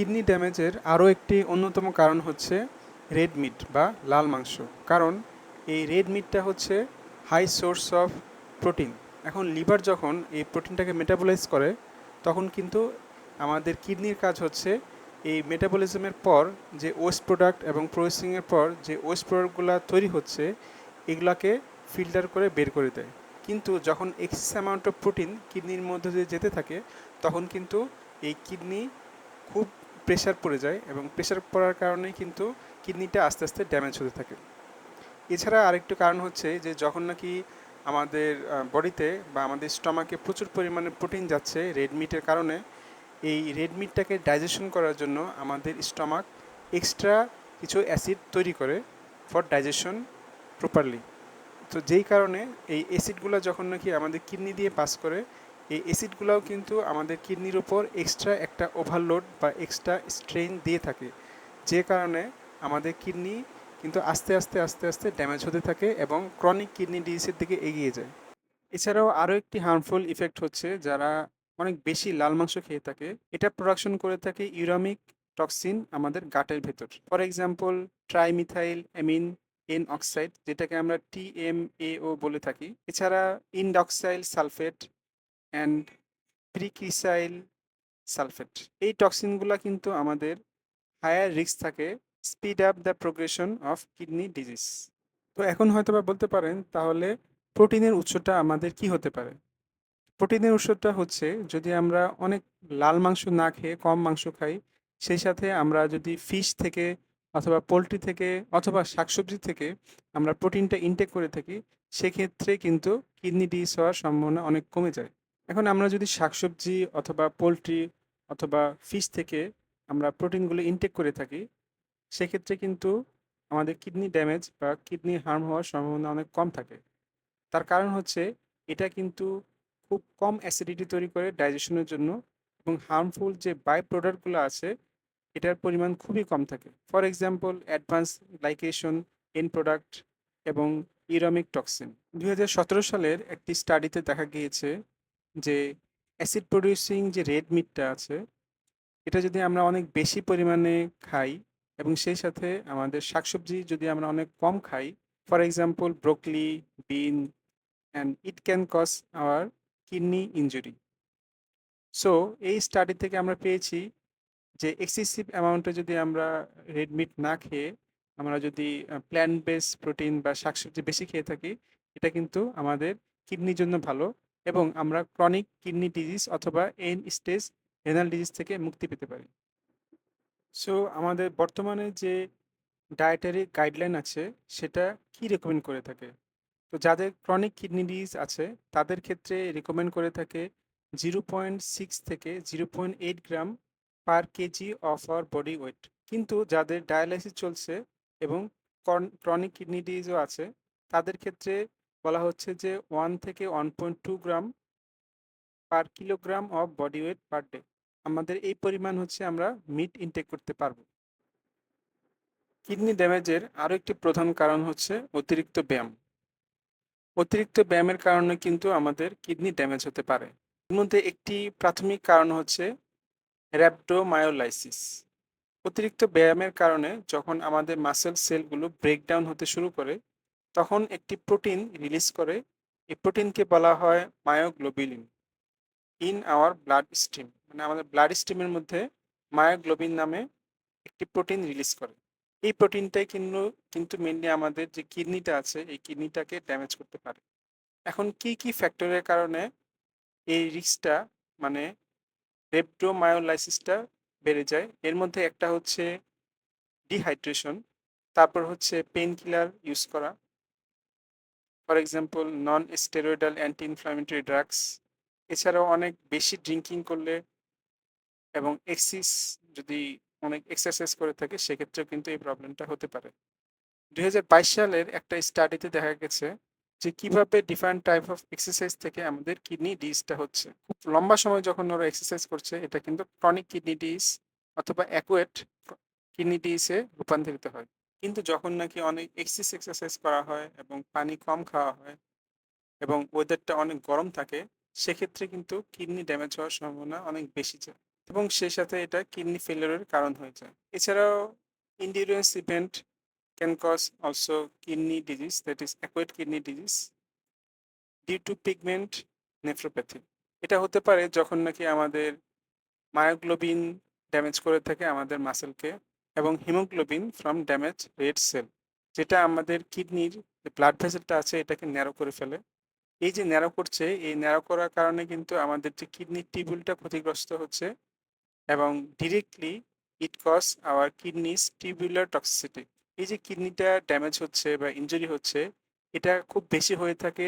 Kidney ড্যামেজের আরও একটি অন্যতম কারণ হচ্ছে রেড মিট বা লাল মাংস। কারণ এই রেড মিটটা হচ্ছে হাই সোর্স অফ প্রোটিন। এখন লিভার যখন এই প্রোটিনটাকে মেটাবলাইজ করে, তখন কিন্তু আমাদের কিডনির কাজ হচ্ছে এই মেটাবলিজমের পর যে ওয়েস্ট প্রোডাক্ট এবং প্রসেসিংয়ের পর যে ওয়েস্ট প্রোডাক্টগুলো তৈরি হচ্ছে, এগুলাকে ফিল্টার করে বের করে দেয়। কিন্তু যখন এক্সেস অ্যামাউন্ট অফ প্রোটিন কিডনির মধ্যে দিয়ে যেতে থাকে, তখন কিন্তু এই কিডনি খুব প্রেশার পড়ে যায় এবং প্রেশার পড়ার কারণে কিন্তু কিডনিটা আস্তে আস্তে ড্যামেজ হতে থাকে। এছাড়া আরেকটু কারণ হচ্ছে যে যখন নাকি আমাদের বডিতে বা আমাদের স্টমাকে প্রচুর পরিমাণে প্রোটিন যাচ্ছে রেড মিটের কারণে, এই রেড মিটটাকে ডাইজেশন করার জন্য আমাদের স্টমাক এক্সট্রা কিছু অ্যাসিড তৈরি করে ফর ডাইজেশন প্রপারলি তো যেই কারণে এই অ্যাসিডগুলো যখন নাকি আমাদের কিডনি দিয়ে পাস করে এই অ্যাসিডগুলোও কিন্তু আমাদের কিডনির উপর এক্সট্রা একটা ওভারলোড বা এক্সট্রা স্ট্রেন দিয়ে থাকে। যে কারণে আমাদের কিডনি কিন্তু আস্তে আস্তে আস্তে আস্তে ড্যামেজ হতে থাকে এবং ক্রনিক কিডনি ডিজিজের দিকে এগিয়ে যায়। এছাড়াও আরও একটি হার্মফুল ইফেক্ট হচ্ছে যারা অনেক বেশি লাল মাংস খেয়ে থাকে। এটা প্রোডাকশন করে থাকে ইউরামিক টক্সিন আমাদের গাটের ভেতর। For example, trimethyl amine N oxide, যেটাকে আমরা টিএমএও বলে থাকি। এছাড়া indoxyl sulfate and p cresyl sulfate এই টক্সিনগুলো কিন্তু আমাদের হায়ার রিস্ক থাকে speed up the progression of kidney disease তো এখন হয়তো বা বলতে পারেন, তাহলে প্রোটিনের উৎসটা আমাদের কি হতে পারে? প্রোটিনের উৎসটা হচ্ছে যদি আমরা অনেক লাল মাংস না খেয়ে কম মাংস খাই, সেই সাথে আমরা যদি ফিশ থেকে অথবা পোলট্রি থেকে অথবা শাকসবজি থেকে আমরা প্রোটিনটা ইনটেক করে থাকি, সেক্ষেত্রে কিন্তু কিডনি ডিস হওয়ার সম্ভাবনা অনেক কমে যায়। এখন আমরা যদি শাকসবজি অথবা পোলট্রি অথবা ফিশ থেকে আমরা প্রোটিনগুলো ইনটেক করে থাকি, সেক্ষেত্রে কিন্তু আমাদের কিডনি ড্যামেজ বা কিডনি হার্ম হওয়ার সম্ভাবনা অনেক কম থাকে। তার কারণ হচ্ছে এটা কিন্তু খুব কম অ্যাসিডিটি তৈরি করে ডাইজেশনের জন্য এবং হার্মফুল যে বাই প্রোডাক্টগুলো আছে, এটার পরিমাণ খুবই কম থাকে। For example advance glycation end product এবং ইরামিক টক্সিন দু হাজার সতেরো সালের একটি স্টাডিতে দেখা গিয়েছে যে অ্যাসিড প্রডিউসিং যে রেড মিটটা আছে, এটা যদি আমরা অনেক বেশি পরিমাণে খাই এবং সেই সাথে আমাদের শাকসবজি যদি আমরা অনেক কম খাই for example broccoli bean and it can cause our kidney injury so এই স্টাডি থেকে আমরা পেয়েছি যে এক্সেসিভ অ্যামাউন্টে যদি আমরা রেড মিট না খেয়ে আমরা যদি প্ল্যান্ট বেস প্রোটিন বা শাকসবজি বেশি খেয়ে থাকি, এটা কিন্তু আমাদের কিডনির জন্য ভালো। এবং আমরা ক্রনিক কিডনি ডিজিজ অথবা এন স্টেজ রেনাল ডিজিজ থেকে মুক্তি পেতে পারি। সো আমাদের বর্তমানে যে ডায়েটারি গাইডলাইন আছে, সেটা কি রেকমেন্ড করে থাকে? তো যাদের ক্রনিক কিডনি ডিজিজ আছে, তাদের ক্ষেত্রে রেকমেন্ড করে থাকে জিরো পয়েন্ট সিক্স থেকে zero point eight gram per KG of our body weight কিন্তু যাদের ডায়ালাইসিস চলছে এবং ক্রনিক কিডনি ডিজিজও আছে, তাদের ক্ষেত্রে বলা হচ্ছে যে ওয়ান থেকে one point two gram per kilogram of body weight per day আমাদের এই পরিমাণ হচ্ছে আমরা মিট ইনটেক করতে পারব। কিডনি ড্যামেজের আরও একটি প্রধান কারণ হচ্ছে অতিরিক্ত ব্যায়াম। অতিরিক্ত ব্যায়ামের কারণে কিন্তু আমাদের কিডনি ড্যামেজ হতে পারে। এর মধ্যে একটি প্রাথমিক কারণ হচ্ছে র্যাপডোমায়োলাইসিস অতিরিক্ত ব্যায়ামের কারণে যখন আমাদের মাসেল সেলগুলো ব্রেকডাউন হতে শুরু করে তখন একটি প্রোটিন রিলিজ করে। এই প্রোটিনকে বলা হয় myoglobin in our blood stream মানে আমাদের ব্লাড স্ট্রিমের মধ্যে মায়োগ্লোবিন নামে একটি প্রোটিন রিলিজ করে। এই প্রোটিনটাই কিন্তু কিন্তু মেনলি আমাদের যে কিডনিটা আছে, এই কিডনিটাকে ড্যামেজ করতে পারে। এখন কি কি ফ্যাক্টরের কারণে এই রিস্কটা মানে রেপ্টোমায়োলাইসিসটা বেড়ে যায়? এর মধ্যে একটা হচ্ছে ডিহাইড্রেশন তারপর হচ্ছে পেন কিলার ইউজ করা। For example non steroidal anti inflammatory drugs এছাড়াও অনেক বেশি ড্রিঙ্কিং করলে এবং এক্সিস যদি অনেক এক্সারসাইজ করে থাকে, সেক্ষেত্রেও কিন্তু এই প্রবলেমটা হতে পারে। দু হাজার বাইশ সালের একটা স্টাডিতে দেখা গেছে যে কীভাবে ডিফারেন্ট টাইপ অফ এক্সারসাইজ থেকে আমাদের কিডনি ডিজটা হচ্ছে। খুব লম্বা সময় যখন ওরা এক্সারসাইজ করছে, এটা কিন্তু ক্রনিক কিডনি ডিজ অথবা অ্যাকুয়েট কিডনি ডিজে রূপান্তরিত হয়। কিন্তু যখন নাকি অনেক এক্সিস এক্সারসাইজ করা হয় এবং পানি কম খাওয়া হয় এবং ওয়েদারটা অনেক গরম থাকে, সেক্ষেত্রে কিন্তু কিডনি ড্যামেজ হওয়ার সম্ভাবনা অনেক বেশি যায় এবং সেই সাথে এটা কিডনি ফেলিয়ারের কারণ হয়ে যায়। এছাড়াও endurance event can cause also kidney disease that is acute kidney disease due to pigment nephropathy এটা হতে পারে যখন নাকি আমাদের মায়োগ্লোবিন ড্যামেজ করে থাকে আমাদের মাসেলকে এবং haemoglobin from damage red cell যেটা আমাদের কিডনির ব্লাড ভেসেলটা আছে, এটাকে ন্যারো করে ফেলে। এই যে ন্যারো করছে, এই ন্যারো করার কারণে কিন্তু আমাদের যে কিডনির টিউবুলটা ক্ষতিগ্রস্ত হচ্ছে এবং directly it cause our kidneys tubular toxicity এই যে কিডনিটা ড্যামেজ হচ্ছে বা ইনজুরি হচ্ছে, এটা খুব বেশি হয়ে থাকে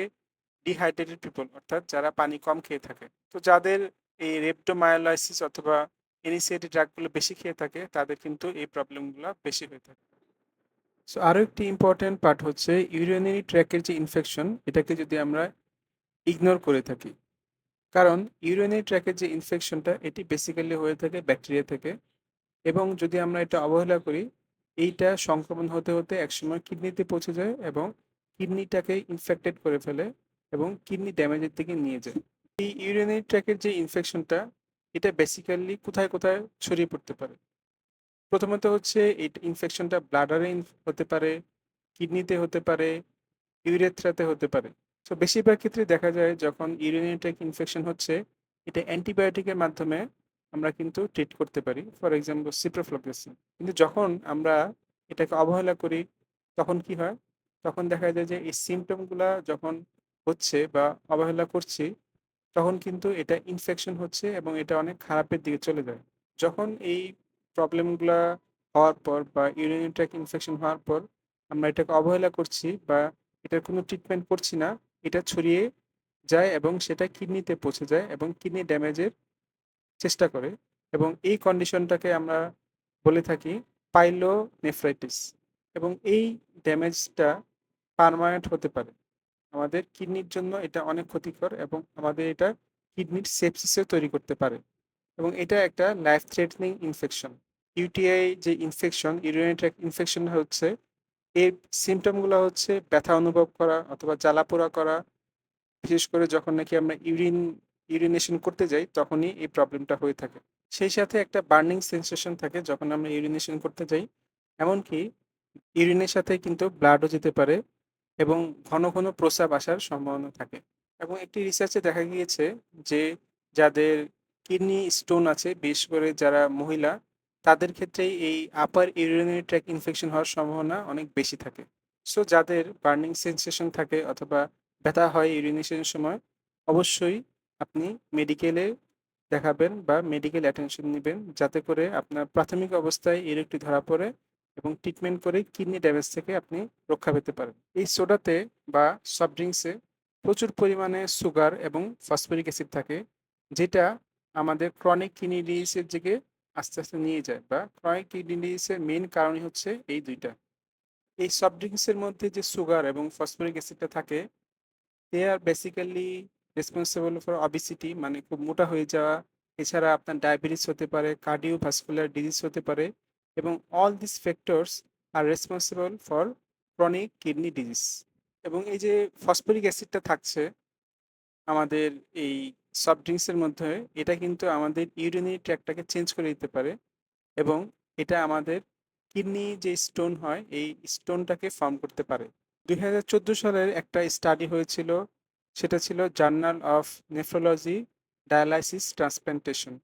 ডিহাইড্রেটেড পিপল অর্থাৎ যারা পানি কম খেয়ে থাকে। তো যাদের এই রেপটোমায়োলাইসিস অথবা এনিসিয়েটি ড্রাগগুলো বেশি খেয়ে থাকে, তাদের কিন্তু এই প্রবলেমগুলো বেশি হয়ে থাকে। সো আরও একটি ইম্পর্ট্যান্ট পার্ট হচ্ছে ইউরিনারি ট্র্যাকের যে ইনফেকশন এটাকে যদি আমরা ইগনোর করে থাকি। কারণ ইউরিনারি ট্র্যাকের যে ইনফেকশনটা এটি বেসিক্যালি হয়ে থাকে ব্যাকটেরিয়া থেকে। এবং যদি আমরা এটা অবহেলা করি, এইটা সংক্রমণ হতে হতে একসময় কিডনিতে পৌঁছে যায় এবং কিডনিটাকে ইনফেক্টেড করে ফেলে এবং কিডনি ড্যামেজের দিকে নিয়ে যায়। এই ইউরিনারি ট্র্যাকের যে ইনফেকশনটা এটা বেসিক্যালি কোথায় কোথায় ছড়িয়ে পড়তে পারে? প্রথমত হচ্ছে এই ইনফেকশনটা ব্লাডারে হতে পারে কিডনিতে হতে পারে ইউরেথ্রাতে হতে পারে। তো বেশিরভাগ ক্ষেত্রে দেখা যায় যখন ইউরিনারি ট্র্যাক ইনফেকশন হচ্ছে, এটা অ্যান্টিবায়োটিকের মাধ্যমে আমরা কিন্তু ট্রিট করতে পারি। ফর এক্সাম্পল সিপ্রোফ্লক্সাসিন কিন্তু যখন আমরা এটাকে অবহেলা করি, তখন কি হয়? তখন দেখা যায় যে এই সিমটমগুলা যখন হচ্ছে বা অবহেলা করছি তখন কিন্তু এটা ইনফেকশন হচ্ছে এবং এটা অনেক খারাপের দিকে চলে যায়। যখন এই প্রবলেমগুলো হওয়ার পর বা ইউরিনারি ট্র্যাক ইনফেকশন হওয়ার পর আমরা এটাকে অবহেলা করছি বা এটার কোনো ট্রিটমেন্ট করছি না, এটা ছড়িয়ে যায় এবং সেটা কিডনিতে পৌঁছে যায় এবং কিডনি ড্যামেজের চেষ্টা করে এবং এই কন্ডিশনটাকে আমরা বলে থাকি পাইলো নেফ্রাইটিস এবং এই ড্যামেজটা পারমানেন্ট হতে পারে। আমাদের কিডনির জন্য এটা অনেক ক্ষতিকর এবং আমাদের এটা কিডনির সেপসিসও তৈরি করতে পারে। এবং এটা একটা লাইফ থ্রেটনিং ইনফেকশন ইউটিআই যে ইনফেকশন ইউরিনারি ইনফেকশন হচ্ছে, এর সিমটমগুলো হচ্ছে ব্যথা অনুভব করা অথবা জ্বালাপোড়া করা। বিশেষ করে যখন নাকি আমরা ইউরিন ইউরিনেশন করতে যাই, তখনই এই প্রবলেমটা হয়ে থাকে। সেই সাথে একটা বার্নিং সেন্সেশন থাকে যখন আমরা ইউরিনেশন করতে যাই। এমনকি ইউরিনের সাথে কিন্তু ব্লাডও যেতে পারে। এবং ঘন ঘন প্রস্রাব আসার সম্ভাবনা থাকে। এবং একটি রিসার্চে দেখা গিয়েছে যে যাদের কিডনি স্টোন আছে, বিশেষ করে যারা মহিলা, তাদের ক্ষেত্রেই এই আপার ইউরিনারি ট্র্যাক ইনফেকশন হওয়ার সম্ভাবনা অনেক বেশি থাকে। সো যাদের বার্নিং সেন্সেশন থাকে অথবা ব্যথা হয় ইউরিনেশনের সময়, অবশ্যই আপনি মেডিকেলে দেখাবেন বা মেডিকেল অ্যাটেনশন নেবেন যাতে করে আপনার প্রাথমিক অবস্থায় এই রোগটি ধরা পড়ে এবং ট্রিটমেন্ট করে কিডনি ড্যামেজ থেকে আপনি রক্ষা পেতে পারেন। এই সোডাতে বা সফট ড্রিঙ্কসে প্রচুর পরিমাণে সুগার এবং ফসফরিক অ্যাসিড থাকে, যেটা আমাদের ক্রনিক কিডনি ডিজিজের দিকে আস্তে আস্তে নিয়ে যায় বা ক্রনিক কিডনি ডিজিজের মেইন কারণই হচ্ছে এই দুইটা। এই সফট ড্রিঙ্কসের মধ্যে যে সুগার এবং ফসফরিক অ্যাসিডটা থাকে they are basically responsible for obesity মানে খুব মোটা হয়ে যাওয়া। এছাড়া আপনার ডায়াবেটিস হতে পারে কার্ডিওভাস্কুলার ডিজিজ হতে পারে এবং all this factors are responsible for chronic kidney disease এবং এই যে ফসফরিক অ্যাসিডটা থাকছে আমাদের এই সফট ড্রিঙ্কসের মধ্যে, এটা কিন্তু আমাদের ইউরিনারি ট্র্যাকটাকে চেঞ্জ করে দিতে পারে এবং এটা আমাদের কিডনি যে স্টোন হয়, এই স্টোনটাকে ফর্ম করতে পারে। দুই হাজার চোদ্দ সালের একটা স্টাডি হয়েছিল, সেটা ছিল journal of nephrology dialysis transplantation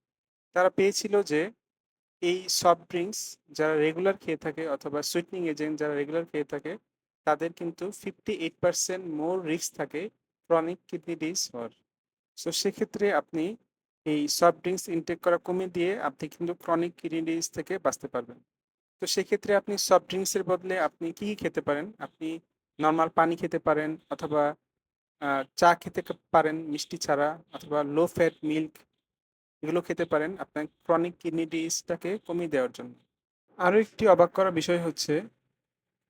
তারা পেয়েছিল যে এই সফট ড্রিঙ্কস যারা রেগুলার খেয়ে থাকে অথবা সুইটনিং এজেন্ট যারা রেগুলার খেয়ে থাকে, তাদের কিন্তু fifty eight percent more risk থাকে ক্রনিক কিডনি ডিজ হওয়ার। সো সেক্ষেত্রে আপনি এই সফট ড্রিঙ্কস ইনটেক করা কমিয়ে দিয়ে আপনি কিন্তু ক্রনিক কিডনি ডিস থেকে বাঁচতে পারবেন। তো সেক্ষেত্রে আপনি সফট ড্রিঙ্কসের বদলে আপনি কি কী খেতে পারেন? আপনি নর্মাল পানি খেতে পারেন অথবা চা খেতে পারেন মিষ্টি ছাড়া অথবা লো ফ্যাট মিল্ক এগুলো খেতে পারেন আপনার ক্রনিক কিডনি ডিসটাকে কমিয়ে দেওয়ার জন্য। আরও একটি অবাক করা বিষয় হচ্ছে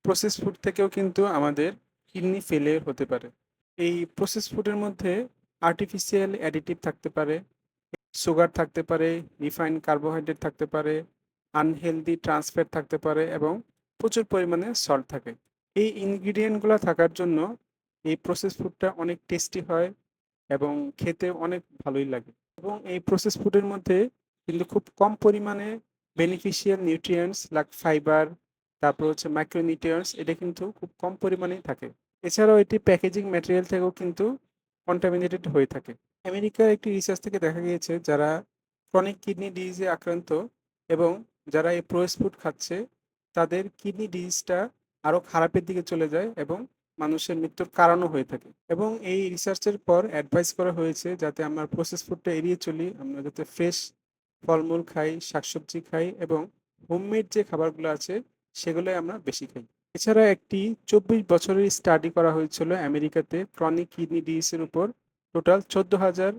প্রসেস ফুড থেকেও কিন্তু আমাদের কিডনি ফেলিয়ার হতে পারে। এই প্রসেস ফুডের মধ্যে আর্টিফিশিয়াল অ্যাডিটিভ থাকতে পারে সুগার থাকতে পারে রিফাইন্ড কার্বোহাইড্রেট থাকতে পারে আনহেলদি ট্রান্সফ্যাট থাকতে পারে এবং প্রচুর পরিমাণে সল্ট থাকে। এই ইনগ্রিডিয়েন্টগুলো থাকার জন্য এই প্রসেস ফুডটা অনেক টেস্টি হয় এবং খেতে অনেক ভালোই লাগে। এবং এই প্রসেস ফুডের মধ্যে কিন্তু খুব কম পরিমাণে বেনিফিশিয়াল নিউট্রিয়েন্টস লাইক ফাইবার তারপর হচ্ছে মাইক্রোনিউট্রিয়েন্টস এটা কিন্তু খুব কম পরিমাণেই থাকে। এছাড়াও এটি প্যাকেজিং ম্যাটেরিয়াল থেকেও কিন্তু কন্টামিনেটেড হয়ে থাকে। আমেরিকার একটি রিসার্চ থেকে দেখা গিয়েছে, যারা ক্রনিক কিডনি ডিজিজে আক্রান্ত এবং যারা এই প্রোয়েস ফুড খাচ্ছে, তাদের কিডনি ডিজিজটা আরও খারাপের দিকে চলে যায় এবং মানুষের মৃত্যুর কারণও হয়ে থাকে। এবং এই রিসার্চের পর অ্যাডভাইস করা হয়েছে যাতে আমরা প্রসেস ফুডটা এড়িয়ে চলি, আমরা যাতে ফ্রেশ ফলমূল খাই, শাকসবজি খাই এবং হোমমেড যে খাবারগুলো আছে সেগুলোই আমরা বেশি খাই। এছাড়া একটি চব্বিশ বছরের স্টাডি করা হয়েছিল আমেরিকাতে ক্রনিক কিডনি ডিজিজের উপর টোটাল চোদ্দ হাজার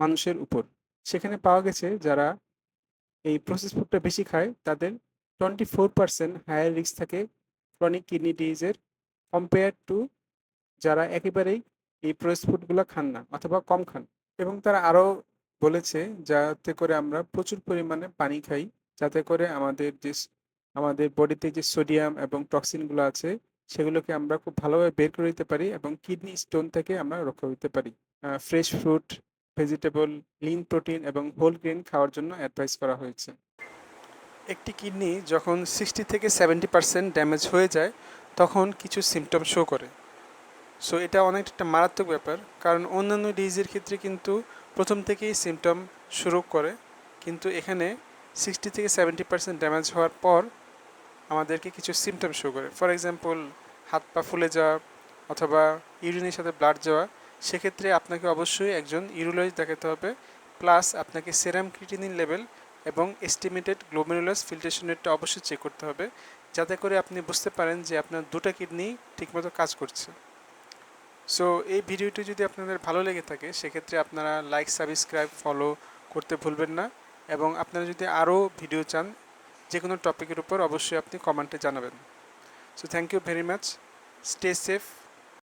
মানুষের উপর। সেখানে পাওয়া গেছে যারা এই প্রসেস ফুডটা বেশি খায়, তাদের twenty four percent higher risk থাকে ক্রনিক কিডনি ডিজিজের কম্পেয়ার টু যারা একেবারেই এই প্রসেস ফুডগুলো খান না অথবা কম খান। এবং তারা আরও বলেছে যাতে করে আমরা প্রচুর পরিমাণে পানি খাই, যাতে করে আমাদের যে আমাদের বডিতে যে সোডিয়াম এবং টক্সিনগুলো আছে, সেগুলোকে আমরা খুব ভালোভাবে বের করে দিতে পারি এবং কিডনি স্টোন থেকে আমরা রক্ষা করতে পারি। Fresh fruit vegetable lean protein এবং হোল গ্রেন খাওয়ার জন্য অ্যাডভাইস করা হয়েছে। একটি কিডনি যখন সিক্সটি থেকে সেভেন্টি পার্সেন্ট ড্যামেজ হয়ে যায় তখন কিছু সিমটম শো করে। সো এটা অনেকটা একটা মারাত্মক ব্যাপার, কারণ অন্যান্য ডিজিজের ক্ষেত্রে কিন্তু প্রথম থেকেই সিমটম শুরু করে, কিন্তু এখানে সিক্সটি থেকে সেভেন্টি পার্সেন্ট ড্যামেজ হওয়ার পর আমাদেরকে কিছু সিমটম শো করে। ফর এক্সাম্পল হাত পা ফুলে যাওয়া অথবা ইউরিনের সাথে ব্লাড যাওয়া, সেক্ষেত্রে আপনাকে অবশ্যই একজন ইউরোলজিস্ট দেখাতে হবে প্লাস আপনাকে সেরাম ক্রিটিনিন লেভেল এবং এস্টিমেটেড গ্লোমেরুলাস ফিল্ট্রেশন রেটটা অবশ্যই চেক করতে হবে, যাতে করে আপনি বুঝতে পারেন যে আপনার দুটো কিডনি ঠিকমতো কাজ করছে। সো এই ভিডিওটি যদি আপনাদের ভালো লেগে থাকে, সেক্ষেত্রে আপনারা লাইক সাবস্ক্রাইব ফলো করতে ভুলবেন না এবং আপনারা যদি আরও ভিডিও চান যে কোনো টপিকের উপর অবশ্যই আপনি কমেন্টে জানাবেন। So thank you very much stay safe